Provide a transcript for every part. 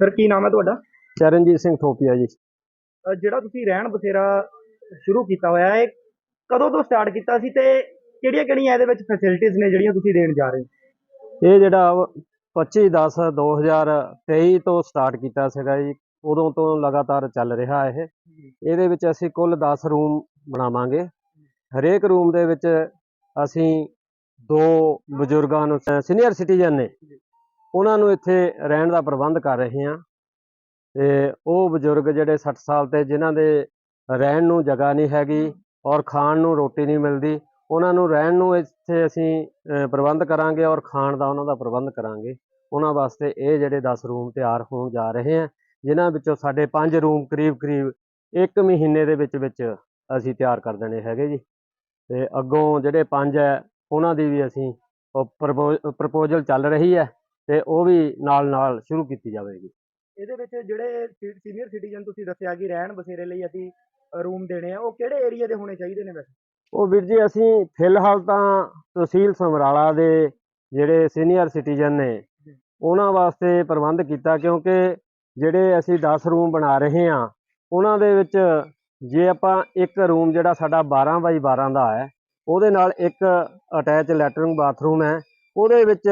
Sir ਕੀ ਨਾਮ ਹੈ ਤੁਹਾਡਾ? ਚਰਨਜੀਤ ਸਿੰਘ ਥੋਪੀਆ ਜੀ। ਜਿਹੜਾ ਤੁਸੀਂ ਰਹਿਣ ਬਸੇਰਾ ਸ਼ੁਰੂ ਕੀਤਾ ਹੋਇਆ ਹੈ ਕਦੋਂ ਤੋਂ ਸਟਾਰਟ ਕੀਤਾ ਸੀ ਤੇ ਕਿਹੜੀਆਂ ਕਿਹੜੀਆਂ ਇਹਦੇ ਵਿੱਚ ਫੈਸਿਲਿਟੀਆਂ ਨੇ ਜਿਹੜੀਆਂ ਤੁਸੀਂ ਦੇਣ ਜਾ ਰਹੇ ਹੋ? ਇਹ ਜਿਹੜਾ 25 10 2023 ਤੋਂ ਸਟਾਰਟ ਕੀਤਾ ਸੀਗਾ ਜੀ। ਉਦੋਂ ਤੋਂ ਲਗਾਤਾਰ ਚੱਲ ਰਿਹਾ ਇਹ। ਇਹਦੇ ਵਿੱਚ ਅਸੀਂ ਕੁੱਲ 10 ਰੂਮ ਬਣਾਵਾਂਗੇ। ਹਰੇਕ ਰੂਮ ਦੇ ਵਿੱਚ ਅਸੀਂ ਦੋ ਬਜ਼ੁਰਗਾਂ ਨੂੰ ਸੀਨੀਅਰ ਸਿਟੀਜ਼ਨ ਨੇ। ਉਹਨਾਂ ਨੂੰ ਇੱਥੇ ਰਹਿਣ ਦਾ ਪ੍ਰਬੰਧ ਕਰ ਰਹੇ ਹਾਂ। ਤੇ ਉਹ ਬਜ਼ੁਰਗ ਜਿਹੜੇ 60 ਸਾਲ ਤੇ ਜਿਨ੍ਹਾਂ ਦੇ ਰਹਿਣ ਨੂੰ ਜਗ੍ਹਾ ਨਹੀਂ ਹੈਗੀ ਔਰ ਖਾਣ ਨੂੰ ਰੋਟੀ ਨਹੀਂ ਮਿਲਦੀ, ਉਹਨਾਂ ਨੂੰ ਰਹਿਣ ਨੂੰ ਇੱਥੇ ਅਸੀਂ ਪ੍ਰਬੰਧ ਕਰਾਂਗੇ ਔਰ ਖਾਣ ਦਾ ਉਹਨਾਂ ਦਾ ਪ੍ਰਬੰਧ ਕਰਾਂਗੇ। ਉਹਨਾਂ ਵਾਸਤੇ ਇਹ ਜਿਹੜੇ 10 ਰੂਮ ਤਿਆਰ ਹੋਣ ਜਾ ਰਹੇ ਹਨ ਜਿਨ੍ਹਾਂ ਵਿੱਚੋਂ ਸਾਡੇ 5 ਰੂਮ ਕਰੀਬ ਕਰੀਬ 1 ਮਹੀਨੇ ਦੇ ਵਿੱਚ ਵਿੱਚ ਅਸੀਂ ਤਿਆਰ ਕਰ ਦੇਣੇ ਹੈਗੇ ਜੀ। ਤੇ ਅੱਗੋਂ ਜਿਹੜੇ 5 ਹੈ, ਉਹਨਾਂ ਦੀ ਵੀ ਅਸੀਂ ਪ੍ਰਪੋਜ਼ਲ ਚੱਲ ਰਹੀ ਹੈ। ਤੇ ਉਹ ਵੀ ਨਾਲ ਨਾਲ ਸ਼ੁਰੂ ਕੀਤੀ ਜਾਵੇਗੀ। ਇਹਦੇ ਵਿੱਚ ਜਿਹੜੇ ਸੀਨੀਅਰ ਸਿਟੀਜ਼ਨ ਤੁਸੀਂ ਦੱਸਿਆ ਕਿ ਰਹਿਣ ਬਸੇਰੇ ਲਈ ਅਸੀਂ ਰੂਮ ਦੇਣੇ ਆ ਉਹ ਕਿਹੜੇ ਏਰੀਆ ਦੇ ਹੋਣੇ ਚਾਹੀਦੇ ਨੇ ਵੈਸੇ? ਉਹ ਵੀਰ ਜੀ ਅਸੀਂ ਫਿਲਹਾਲ ਤਾਂ ਤਹਿਸੀਲ ਸਮਰਾਲਾ ਦੇ ਜਿਹੜੇ ਸੀਨੀਅਰ ਸਿਟੀਜ਼ਨ ਨੇ ਉਹਨਾਂ ਵਾਸਤੇ ਪ੍ਰਬੰਧ ਕੀਤਾ ਕਿਉਂਕਿ ਜਿਹੜੇ ਅਸੀਂ 10 ਰੂਮ ਬਣਾ ਰਹੇ ਹਾਂ ਉਹਨਾਂ ਦੇ ਵਿੱਚ ਜੇ ਆਪਾਂ ਇੱਕ ਰੂਮ ਜਿਹੜਾ ਸਾਡਾ 12 ਬਾਈ 12 ਦਾ ਹੈ ਉਹਦੇ ਨਾਲ ਇੱਕ ਅਟੈਚ ਲੈਟਰਿੰਗ ਬਾਥਰੂਮ ਹੈ ਉਹਦੇ ਵਿੱਚ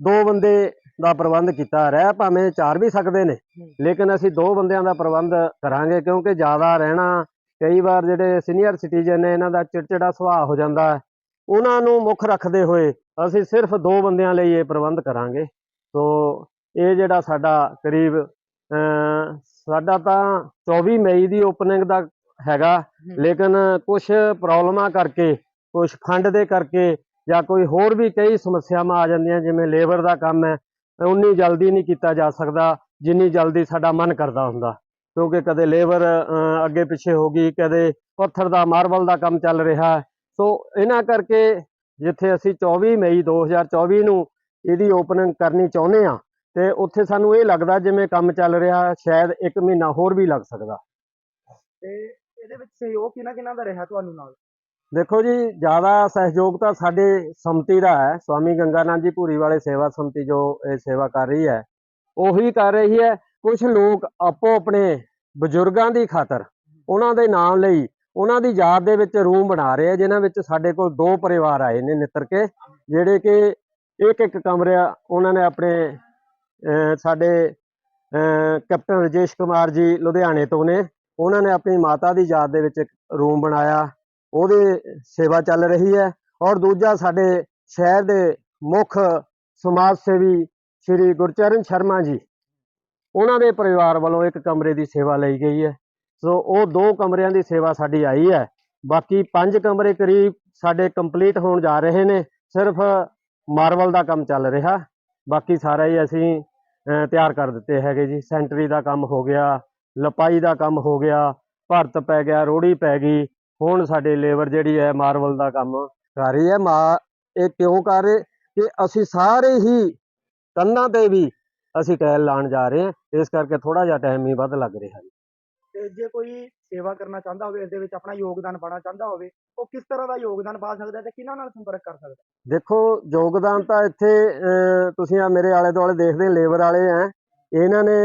ਦੋ ਬੰਦੇ ਦਾ ਪ੍ਰਬੰਧ ਕੀਤਾ ਰਹਿ ਭਾਵੇਂ ਚਾਰ ਵੀ ਸਕਦੇ ਨੇ। ਲੇਕਿਨ ਅਸੀਂ ਦੋ ਬੰਦਿਆਂ ਦਾ ਪ੍ਰਬੰਧ ਕਰਾਂਗੇ ਕਿਉਂਕਿ ਜ਼ਿਆਦਾ ਰਹਿਣਾ ਕਈ ਵਾਰ ਜਿਹੜੇ ਸੀਨੀਅਰ ਸਿਟੀਜ਼ਨ ਨੇ ਇਹਨਾਂ ਦਾ ਚਿੜਚਿੜਾ ਸੁਭਾਅ ਹੋ ਜਾਂਦਾ ਹੈ। ਉਹਨਾਂ ਨੂੰ ਮੁੱਖ ਰੱਖਦੇ ਹੋਏ ਅਸੀਂ ਸਿਰਫ ਦੋ ਬੰਦਿਆਂ ਲਈ ਇਹ ਪ੍ਰਬੰਧ ਕਰਾਂਗੇ। ਸੋ ਇਹ ਜਿਹੜਾ ਸਾਡਾ ਕਰੀਬ ਸਾਡਾ ਤਾਂ 24 ਮਈ ਦੀ ਓਪਨਿੰਗ ਦਾ ਹੈਗਾ। ਲੇਕਿਨ ਕੁਝ ਪ੍ਰੋਬਲਮਾਂ ਕਰਕੇ ਕੁਝ ਫੰਡ ਦੇ ਕਰਕੇ ਜਾਂ ਕੋਈ ਹੋਰ ਵੀ ਕਈ ਸਮੱਸਿਆਵਾਂ ਆ ਜਾਂਦੀਆਂ, ਜਿਵੇਂ ਲੇਬਰ ਦਾ ਕੰਮ ਹੈ, ਉਨੀ ਜਲਦੀ ਨਹੀਂ ਕੀਤਾ ਜਾ ਸਕਦਾ, ਜਿੰਨੀ ਜਲਦੀ ਸਾਡਾ ਮਨ ਕਰਦਾ ਹੁੰਦਾ। ਕਿਉਂਕਿ ਕਦੇ ਲੇਬਰ ਅੱਗੇ ਪਿੱਛੇ ਹੋ ਗਈ, ਕਦੇ ਪੱਥਰ ਦਾ, ਮਾਰਬਲ ਦਾ ਕੰਮ ਚੱਲ ਰਿਹਾ। ਸੋ ਇਹਨਾਂ ਕਰਕੇ ਜਿੱਥੇ ਅਸੀਂ 24 ਮਈ 2024 ਨੂੰ ਇਹਦੀ ਓਪਨਿੰਗ ਕਰਨੀ ਚਾਹੁੰਦੇ ਆ ਤੇ ਉੱਥੇ ਸਾਨੂੰ ਇਹ ਲੱਗਦਾ ਜਿਵੇਂ ਕੰਮ ਚੱਲ ਰਿਹਾ, ਸ਼ਾਇਦ 1 ਮਹੀਨਾ ਹੋਰ ਵੀ ਲੱਗ ਸਕਦਾ। ਤੇ ਇਹਦੇ ਵਿੱਚ ਸਹਿਯੋਗ ਕਿਹਨਾਂ ਕਿਹਨਾਂ ਦਾ ਰਿਹਾ ਤੁਹਾਨੂੰ ਨਾਲ? ਦੇਖੋ ਜੀ, ਜ਼ਿਆਦਾ ਸਹਿਯੋਗ ਤਾਂ ਸਾਡੇ ਸੰਮਤੀ ਦਾ ਹੈ। ਸਵਾਮੀ ਗੰਗਾਨੰਦ ਜੀ ਭੂਰੀ ਵਾਲੇ ਸੇਵਾ ਸੰਮਤੀ ਜੋ ਇਹ ਸੇਵਾ ਕਰ ਰਹੀ ਹੈ, ਉਹੀ ਕਰ ਰਹੀ ਹੈ। ਕੁਝ ਲੋਕ ਆਪੋ ਆਪਣੇ ਬਜ਼ੁਰਗਾਂ ਦੀ ਖਾਤਰ ਉਹਨਾਂ ਦੇ ਨਾਮ ਲਈ ਉਹਨਾਂ ਦੀ ਯਾਦ ਦੇ ਵਿੱਚ ਰੂਮ ਬਣਾ ਰਹੇ ਆ ਜਿਨ੍ਹਾਂ ਵਿੱਚ ਸਾਡੇ ਕੋਲ ਦੋ ਪਰਿਵਾਰ ਆਏ ਨੇ ਨਿੱਤਰ ਕੇ, ਜਿਹੜੇ ਕਿ ਇੱਕ ਇੱਕ ਕਮਰਾ ਉਹਨਾਂ ਨੇ ਆਪਣੇ ਸਾਡੇ ਕੈਪਟਨ ਰਜੇਸ਼ ਕੁਮਾਰ ਜੀ ਲੁਧਿਆਣੇ ਤੋਂ ਨੇ। ਉਹਨਾਂ ਨੇ ਆਪਣੀ ਮਾਤਾ ਦੀ ਯਾਦ ਦੇ ਵਿੱਚ ਇੱਕ ਰੂਮ ਬਣਾਇਆ। ਉਹਦੇ ਸੇਵਾ ਚੱਲ ਰਹੀ ਹੈ ਔਰ ਦੂਜਾ ਸਾਡੇ ਸ਼ਹਿਰ ਦੇ ਮੁੱਖ ਸਮਾਜ ਸੇਵੀ ਸ਼੍ਰੀ ਗੁਰਚਰਨ ਸ਼ਰਮਾ ਜੀ, ਉਹਨਾਂ ਦੇ ਪਰਿਵਾਰ ਵੱਲੋਂ ਇੱਕ ਕਮਰੇ ਦੀ ਸੇਵਾ ਲਈ ਗਈ ਹੈ। ਸੋ ਉਹ ਦੋ ਕਮਰਿਆਂ ਦੀ ਸੇਵਾ ਸਾਡੀ ਆਈ ਹੈ। ਬਾਕੀ ਪੰਜ ਕਮਰੇ ਕਰੀਬ ਸਾਡੇ ਕੰਪਲੀਟ ਹੋਣ ਜਾ ਰਹੇ ਨੇ, ਸਿਰਫ ਮਾਰਵਲ ਦਾ ਕੰਮ ਚੱਲ ਰਿਹਾ। ਬਾਕੀ ਸਾਰਾ ਹੀ ਅਸੀਂ ਤਿਆਰ ਕਰ ਦਿੱਤੇ ਹੈਗੇ ਜੀ। ਸੈਂਟਰੀ ਦਾ ਕੰਮ ਹੋ ਗਿਆ, ਲਪਾਈ ਦਾ ਕੰਮ ਹੋ ਗਿਆ, ਭਰਤ ਪੈ ਗਿਆ, ਰੋੜੀ ਪੈ ਗਈ। ਹੁਣ ਸਾਡੇ ਲੇਬਰ ਜਿਹੜੀ ਹੈ ਮਾਰਬਲ ਦਾ ਕੰਮ ਕਰ ਰਹੀ ਹੈ। ਮਾ ਇਹ ਕਿਉਂ ਕਰ ਰਹੇ? ਕਿ ਅਸੀਂ ਸਾਰੇ ਹੀ ਕੰਨਾਂ ਤੇ ਵੀ ਅਸੀਂ ਟਾਇਲ ਲਾਉਣ ਜਾ ਰਹੇ ਹਾਂ। ਇਸ ਕਰਕੇ ਥੋੜਾ ਜਿਹਾ ਟਾਈਮ ਹੀ ਵੱਧ ਲੱਗ ਰਿਹਾ ਹੈ ਤੇ ਜੇ ਕੋਈ ਸੇਵਾ ਕਰਨਾ ਚਾਹੁੰਦਾ ਹੋਵੇ ਇਸ ਦੇ ਵਿੱਚ ਆਪਣਾ ਯੋਗਦਾਨ ਪਾਉਣਾ ਚਾਹੁੰਦਾ ਹੋਵੇ ਉਹ ਕਿਸ ਤਰ੍ਹਾਂ ਦਾ ਯੋਗਦਾਨ ਪਾ ਸਕਦਾ ਤੇ ਕਿਹਨਾਂ ਨਾਲ ਸੰਪਰਕ ਕਰ ਸਕਦਾ? ਦੇਖੋ ਯੋਗਦਾਨ ਤਾਂ ਇੱਥੇ ਤੁਸੀਂ ਆ ਮੇਰੇ ਆਲੇ ਦੁਆਲੇ ਦੇਖਦੇ ਲੇਬਰ ਵਾਲੇ ਆ ਇਹਨਾਂ ਨੇ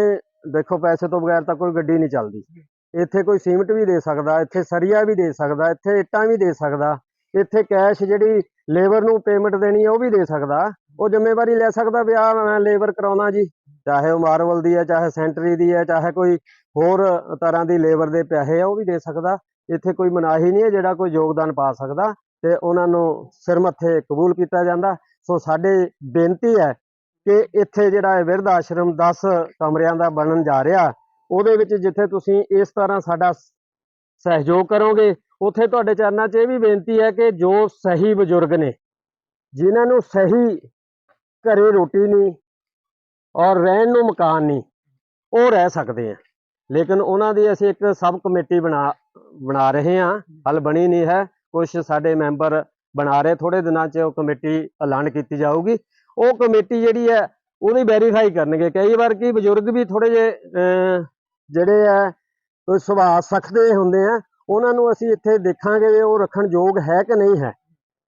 ਦੇਖੋ ਪੈਸੇ ਤੋਂ ਬਗੈਰ ਤਾਂ ਕੋਈ ਗੱਡੀ ਨਹੀਂ ਚੱਲਦੀ। ਇੱਥੇ ਕੋਈ ਸੀਮਟ ਵੀ ਦੇ ਸਕਦਾ, ਇੱਥੇ ਸਰੀਆ ਵੀ ਦੇ ਸਕਦਾ, ਇੱਥੇ ਇੱਟਾਂ ਵੀ ਦੇ ਸਕਦਾ, ਇੱਥੇ ਕੈਸ਼ ਜਿਹੜੀ ਲੇਬਰ ਨੂੰ ਪੇਮੈਂਟ ਦੇਣੀ ਹੈ ਉਹ ਵੀ ਦੇ ਸਕਦਾ, ਉਹ ਜ਼ਿੰਮੇਵਾਰੀ ਲੈ ਸਕਦਾ ਵੀ ਆ ਮੈਂ ਲੇਬਰ ਕਰਾਉਣਾ ਜੀ, ਚਾਹੇ ਉਹ ਮਾਰਵਲ ਦੀ ਹੈ ਚਾਹੇ ਸੈਂਟਰੀ ਦੀ ਹੈ ਚਾਹੇ ਕੋਈ ਹੋਰ ਤਰ੍ਹਾਂ ਦੀ ਲੇਬਰ ਦੇ ਪੈਸੇ ਆ, ਉਹ ਵੀ ਦੇ ਸਕਦਾ, ਇੱਥੇ ਕੋਈ ਮਨਾਹੀ ਨਹੀਂ ਹੈ ਜਿਹੜਾ ਕੋਈ ਯੋਗਦਾਨ ਪਾ ਸਕਦਾ ਤੇ ਉਹਨਾਂ ਨੂੰ ਸਿਰ ਮੱਥੇ ਕਬੂਲ ਕੀਤਾ ਜਾਂਦਾ। ਸੋ ਸਾਡੇ ਬੇਨਤੀ ਹੈ ਕਿ ਇੱਥੇ ਜਿਹੜਾ ਇਹ ਆਸ਼ਰਮ 10 ਕਮਰਿਆਂ ਦਾ ਬਣਨ ਜਾ ਰਿਹਾ ਉਹਦੇ ਵਿੱਚ ਜਿੱਥੇ ਤੁਸੀਂ ਇਸ ਤਰ੍ਹਾਂ ਸਾਡਾ ਸਹਿਯੋਗ ਕਰੋਗੇ, ਉੱਥੇ ਤੁਹਾਡੇ ਚਰਨਾਂ 'ਚ ਇਹ ਵੀ ਬੇਨਤੀ ਹੈ ਕਿ ਜੋ ਸਹੀ ਬਜ਼ੁਰਗ ਨੇ, ਜਿਨ੍ਹਾਂ ਨੂੰ ਸਹੀ ਘਰੇ ਰੋਟੀ ਨਹੀਂ ਔਰ ਰਹਿਣ ਨੂੰ ਮਕਾਨ ਨਹੀਂ, ਉਹ ਰਹਿ ਸਕਦੇ ਆ। ਲੇਕਿਨ ਉਹਨਾਂ ਦੀ ਅਸੀਂ ਇੱਕ ਸਬ ਕਮੇਟੀ ਬਣਾ ਬਣਾ ਰਹੇ ਹਾਂ, ਹਲ ਬਣੀ ਨਹੀਂ ਹੈ ਕੁਝ ਸਾਡੇ ਮੈਂਬਰ ਬਣਾ ਰਹੇ ਥੋੜੇ ਦਿਨਾਂ 'ਚ ਉਹ ਕਮੇਟੀ ਐਲਾਨ ਕੀਤੀ ਜਾਊਗੀ। ਉਹ ਕਮੇਟੀ ਜਿਹੜੀ ਹੈ, ਉਹਦੀ ਵੈਰੀਫਾਈ ਕਰਨਗੇ। ਕਈ ਵਾਰ ਕੀ ਬਜ਼ੁਰਗ ਵੀ ਥੋੜੇ ਜੇ ਜਿਹੜੇ ਆ ਕੋਈ ਸੁਭਾਅ ਸਖਦੇ ਹੁੰਦੇ ਆ, ਉਹਨਾਂ ਨੂੰ ਅਸੀਂ ਇੱਥੇ ਦੇਖਾਂਗੇ ਵੀ ਉਹ ਰੱਖਣ ਯੋਗ ਹੈ ਕਿ ਨਹੀਂ ਹੈ।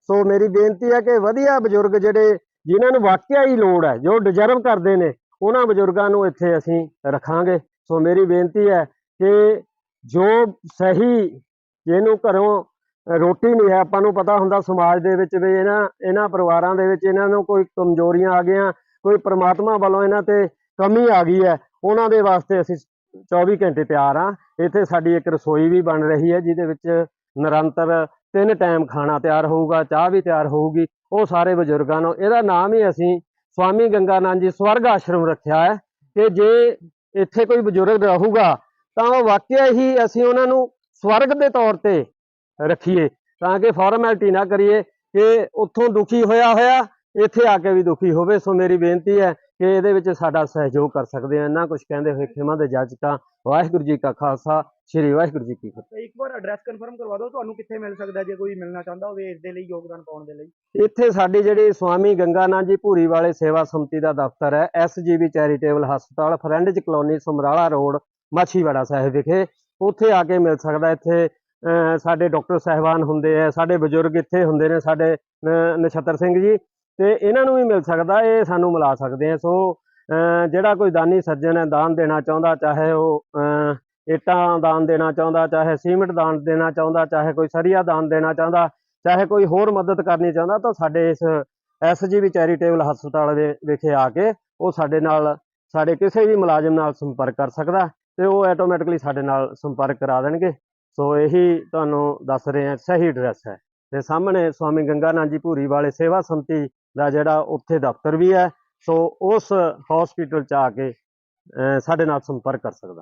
ਸੋ ਮੇਰੀ ਬੇਨਤੀ ਹੈ ਕਿ ਵਧੀਆ ਬਜ਼ੁਰਗ ਜਿਹੜੇ, ਜਿਨ੍ਹਾਂ ਨੂੰ ਵਾਕਿਆ ਹੀ ਲੋੜ ਹੈ, ਜੋ ਡਿਜ਼ਰਵ ਕਰਦੇ ਨੇ, ਉਹਨਾਂ ਬਜ਼ੁਰਗਾਂ ਨੂੰ ਇੱਥੇ ਅਸੀਂ ਰੱਖਾਂਗੇ। ਸੋ ਮੇਰੀ ਬੇਨਤੀ ਹੈ ਕਿ ਜੋ ਸਹੀ ਜਿਹਨੂੰ ਘਰੋਂ ਰੋਟੀ ਨਹੀਂ ਹੈ, ਆਪਾਂ ਨੂੰ ਪਤਾ ਹੁੰਦਾ ਸਮਾਜ ਦੇ ਵਿੱਚ ਵੀ ਇਹਨਾਂ ਇਹਨਾਂ ਪਰਿਵਾਰਾਂ ਦੇ ਵਿੱਚ ਇਹਨਾਂ ਨੂੰ ਕੋਈ ਕਮਜ਼ੋਰੀਆਂ ਆ ਗਈਆਂ, ਕੋਈ ਪ੍ਰਮਾਤਮਾ ਵੱਲੋਂ ਇਹਨਾਂ ਤੇ ਕਮੀ ਆ ਗਈ ਹੈ, ਉਹਨਾਂ ਦੇ ਵਾਸਤੇ ਅਸੀਂ 24 ਘੰਟੇ ਤਿਆਰ ਆ। ਇੱਥੇ ਸਾਡੀ ਇੱਕ ਰਸੋਈ ਵੀ ਬਣ ਰਹੀ ਹੈ, ਜਿਹਦੇ ਵਿੱਚ ਨਿਰੰਤਰ ਤਿੰਨ ਟਾਈਮ ਖਾਣਾ ਤਿਆਰ ਹੋਊਗਾ, ਚਾਹ ਵੀ ਤਿਆਰ ਹੋਊਗੀ। ਉਹ ਸਾਰੇ ਬਜ਼ੁਰਗਾਂ ਨੂੰ, ਇਹਦਾ ਨਾਮ ਹੀ ਅਸੀਂ ਸਵਾਮੀ ਗੰਗਾਨੰਦ ਜੀ ਸਵਰਗ ਆਸ਼ਰਮ ਰੱਖਿਆ ਹੈ ਕਿ ਜੇ ਇੱਥੇ ਕੋਈ ਬਜ਼ੁਰਗ ਰਹੂਗਾ, ਤਾਂ ਉਹ ਵਾਕਿਆ ਹੀ ਅਸੀਂ ਉਹਨਾਂ ਨੂੰ ਸਵਰਗ ਦੇ ਤੌਰ ਤੇ ਰੱਖੀਏ, ਤਾਂ ਕਿ ਫਾਰਮੈਲਿਟੀ ਨਾ ਕਰੀਏ ਕਿ ਉੱਥੋਂ ਦੁਖੀ ਹੋਇਆ ਹੋਇਆ, ਇੱਥੇ ਆ ਕੇ ਵੀ ਦੁਖੀ ਹੋਵੇ। ਸੋ ਮੇਰੀ ਬੇਨਤੀ ਹੈ ਕਿ ਇਹਦੇ ਵਿੱਚ ਸਾਡਾ ਸਹਿਯੋਗ ਕਰ ਸਕਦੇ ਆ ਇੰਨਾ ਕੁਝ ਕਹਿੰਦੇ ਹੋਏ ਖਿਮਾ ਦੇ ਜੱਜ ਕਾ ਵਾਹਿਗੁਰੂ ਜੀ ਕਾ ਖਾਲਸਾ ਸ੍ਰੀ ਵਾਹਿਗੁਰੂ ਜੀ ਕੀ ਫਤਿਹ। ਤੇ ਇੱਕ ਵਾਰ ਐਡਰੈਸ ਕਨਫਰਮ ਕਰਵਾ ਦਿਓ ਤੁਹਾਨੂੰ ਕਿੱਥੇ ਮਿਲ ਸਕਦਾ ਜੇ ਕੋਈ ਮਿਲਣਾ ਚਾਹੁੰਦਾ ਹੋਵੇ ਇਸ ਦੇ ਲਈ ਯੋਗਦਾਨ ਪਾਉਣ ਦੇ ਲਈ। ਇੱਥੇ ਸਾਡੀ ਜਿਹੜੀ ਸਵਾਮੀ ਗੰਗਾਨੰਦ ਜੀ ਭੂਰੀ ਵਾਲੇ ਸੇਵਾ ਸਮਤੀ ਦਾ ਦਫ਼ਤਰ ਹੈ ਐਸਜੀਬੀ ਚੈਰੀਟੇਬਲ ਹਸਪਤਾਲ friends colony Samrala road Machhiwara Sahib ਵਿਖੇ। ਉੱਥੇ ਆ ਕੇ ਮਿਲ ਸਕਦਾ ਇੱਥੇ। ਸਾਡੇ ਡਾਕਟਰ ਸਾਹਿਬਾਨ ਹੁੰਦੇ ਆ ਸਾਡੇ ਬਜ਼ੁਰਗ ਇੱਥੇ ਹੁੰਦੇ ਨੇ ਸਾਡੇ ਨਛੱਤਰ ਸਿੰਘ ਜੀ। ਤੇ ਇਹਨਾਂ ਨੂੰ ਵੀ ਮਿਲ ਸਕਦਾ, ਇਹ ਸਾਨੂੰ ਮਿਲਾ ਸਕਦੇ ਆ। ਸੋ ਜਿਹੜਾ ਕੋਈ ਦਾਨੀ ਸੱਜਣ ਹੈ, ਦਾਨ ਦੇਣਾ ਚਾਹੁੰਦਾ, ਚਾਹੇ ਉਹ, ਅਹ, ਇੱਟਾਂ ਦਾਨ ਦੇਣਾ ਚਾਹੁੰਦਾ, ਚਾਹੇ ਸੀਮਿੰਟ ਦਾਨ ਦੇਣਾ ਚਾਹੁੰਦਾ, ਚਾਹੇ ਕੋਈ ਸਰੀਆ ਦਾਨ ਦੇਣਾ ਚਾਹੁੰਦਾ, ਚਾਹੇ ਕੋਈ ਹੋਰ ਮਦਦ ਕਰਨੀ ਚਾਹੁੰਦਾ, ਤਾਂ ਸਾਡੇ ਇਸ ਐਸਜੀਬੀ ਚੈਰੀਟੇਬਲ ਹਸਪਤਾਲ ਦੇ ਵਿਖੇ ਆ ਕੇ ਉਹ ਸਾਡੇ ਨਾਲ, ਸਾਡੇ ਕਿਸੇ ਵੀ ਮੁਲਾਜ਼ਮ ਨਾਲ ਸੰਪਰਕ ਕਰ ਸਕਦਾ ਤੇ ਉਹ ਆਟੋਮੈਟਿਕਲੀ ਸਾਡੇ ਨਾਲ ਸੰਪਰਕ ਕਰਾ ਦੇਣਗੇ। ਸੋ, ਇਹੀ ਤੁਹਾਨੂੰ ਦੱਸ ਰਹੇ ਹਾਂ, ਸਹੀ ਐਡਰੈਸ ਹੈ। ਤੇ ਸਾਹਮਣੇ ਸਵਾਮੀ ਗੰਗਾਨੰਦ ਜੀ ਭੂਰੀ ਵਾਲੇ ਸੇਵਾ ਸੰਮਤੀ ਦਾ ਜਿਹੜਾ ਉੱਥੇ ਦਫ਼ਤਰ ਵੀ ਹੈ, ਸੋ ਉਸ ਹਸਪੀਟਲ ਚ ਆ ਕੇ ਸਾਡੇ ਨਾਲ ਸੰਪਰਕ ਕਰ ਸਕਦਾ।